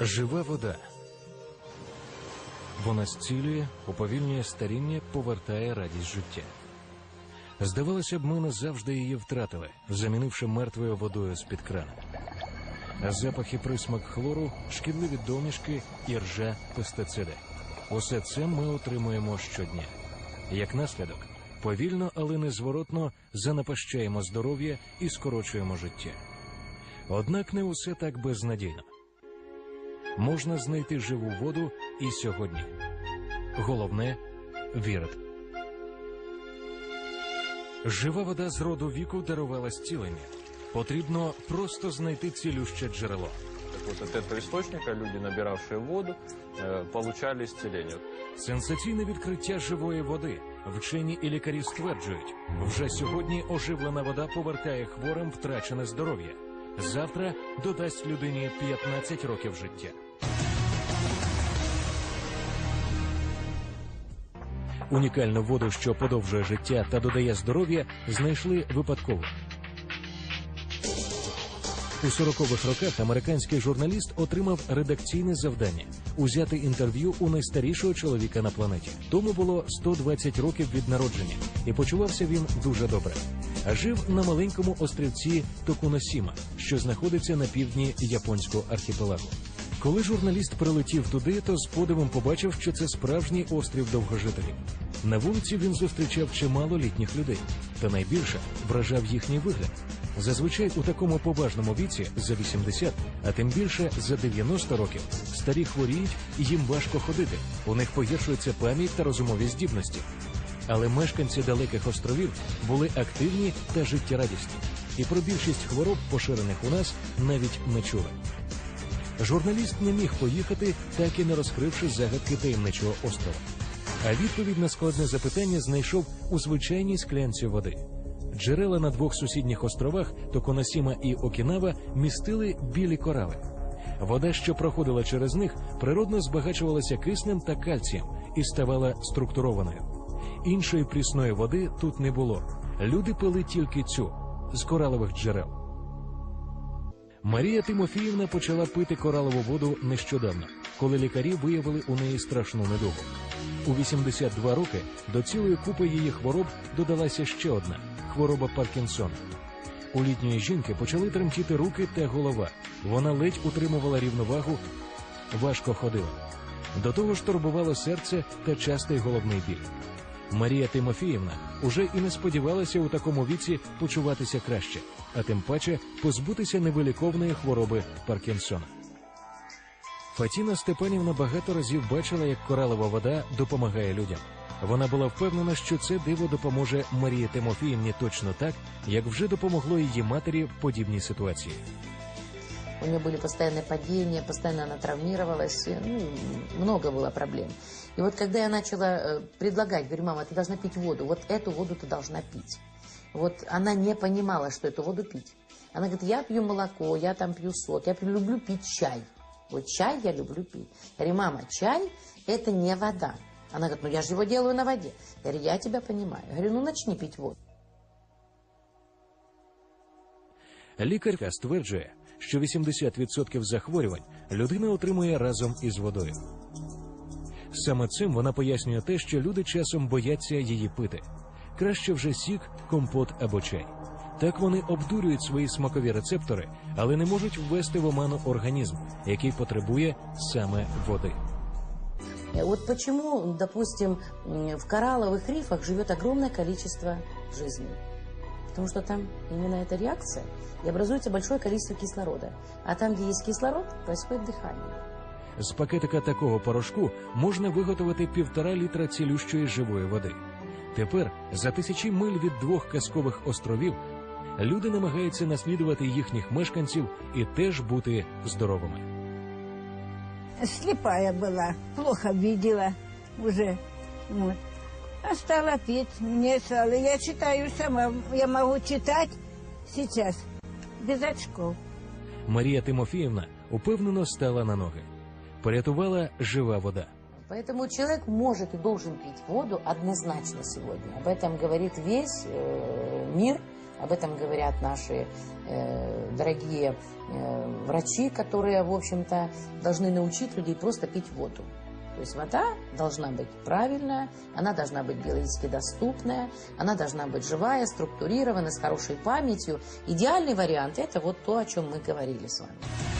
Жива вода. Вона зцілює, уповільнює старіння, повертає радість життя. Здавалося б, ми назавжди її втратили, замінивши мертвою водою з-під крана. А запах і присмак хлору, шкідливі домішки, іржа, пестициди. Усе це ми отримуємо щодня. Як наслідок, повільно, але незворотно занапащаємо здоров'я і скорочуємо життя. Однак не усе так безнадійно. Можна знайти живу воду і сьогодні. Головне вірити. Жива вода з роду віку дарувала зцілення. Потрібно просто знайти цілюще джерело. Так от этого источника люди, набиравшие воду, э, получали исцеление. Сенсаційне відкриття живої води. Вчені і лікарі стверджують, вже сьогодні оживлена вода повертає хворим втрачене здоров'я. Завтра додасть людині 15 років життя. Унікальну воду, що подовжує життя та додає здоров'я, знайшли випадково. У 40-х роках американський журналіст отримав редакційне завдання узяти інтерв'ю у найстарішого чоловіка на планеті. Тому було 120 років від народження, і почувався він дуже добре. А жив на маленькому острівці Токуносіма, що знаходиться на півдні японського архіпелагу. Коли журналіст прилетів туди, то з подивом побачив, що це справжній острів довгожителів. На вулиці він зустрічав чимало літніх людей, та найбільше вражав їхній вигляд. Зазвичай у такому поважному віці за 80, а тим більше за 90 років, старі хворіють їм важко ходити. У них погіршується пам'ять та розумові здібності. Але мешканці далеких островів були активні та життєрадісні, і про більшість хвороб, поширених у нас, навіть не чули. Журналіст не міг поїхати, так і не розкривши загадки таємничого острова. А відповідь на складне запитання знайшов у звичайній склянці води. Джерела на двох сусідніх островах Токоносіма і Окінава містили білі корали. Вода, що проходила через них, природно збагачувалася киснем та кальцієм і ставала структурованою. Іншої прісної води тут не було. Люди пили тільки цю з коралових джерел. Марія Тимофіївна почала пити коралову воду нещодавно, коли лікарі виявили у неї страшну недугу. У 82 роки до цілої купи її хвороб додалася ще одна хвороба Паркінсона. У літньої жінки почали тремтіти руки та голова. Вона ледь утримувала рівновагу, важко ходила. До того ж турбувало серце та частий головний біль. Марія Тимофіївна уже і не сподівалася у такому віці почуватися краще, а тим паче позбутися невиліковної хвороби Паркінсона. Фатіна Степанівна багато разів бачила, як коралова вода допомагає людям. Вона була впевнена, що це диво допоможе Марії Тимофіївні точно так, як вже допомогло її матері в подібній ситуації. У нее были постоянные падения, постоянно она травмировалась, ну, много было проблем. И вот когда я начала э, предлагать, говорю, мама, ты должна пить воду, вот эту воду ты должна пить. Вот она не понимала, что эту воду пить. Она говорит, я пью молоко, я там пью сок, я люблю пить чай. Вот чай я люблю пить. Я говорю, мама, чай это не вода. Она говорит, ну я же его делаю на воде. Я говорю, я тебя понимаю. Я говорю, ну начни пить воду. Лікарка стверджує, що 80% захворювань людина отримує разом із водою. Саме цим вона пояснює те, що люди часом бояться її пити. Краще вже сік, компот або чай. Так вони обдурюють свої смакові рецептори, але не можуть ввести в оману організм, який потребує саме води. Вот почему, допустим, в коралловых рифах живет огромное количество жизней Потому что там именно эта реакция, и образуется большое количество кислорода. А там, где есть кислород, происходит дыхание. З пакетика такого порошку можна виготовити півтора літра цілющої живої води. Тепер, за тисячі миль від двох казкових островів, люди намагаються наслідувати їхніх мешканців і теж бути здоровими. слепая была, плохо видела уже. Вот. А стала пить, мне стало. Я читаю сама, я могу читать сейчас без очков. Марія Тимофіївна упевнено стала на ноги. Порятувала жива вода. Поэтому человек может и должен пить воду однозначно сегодня. Об этом говорит весь э, мир, Об этом говорят наши э, дорогие э, врачи, которые, в общем-то, должны научить людей просто пить воду. То есть вода должна быть правильная, она должна быть биологически доступная, она должна быть живая, структурированная, с хорошей памятью. Идеальный вариант – это вот то, о чем мы говорили с вами.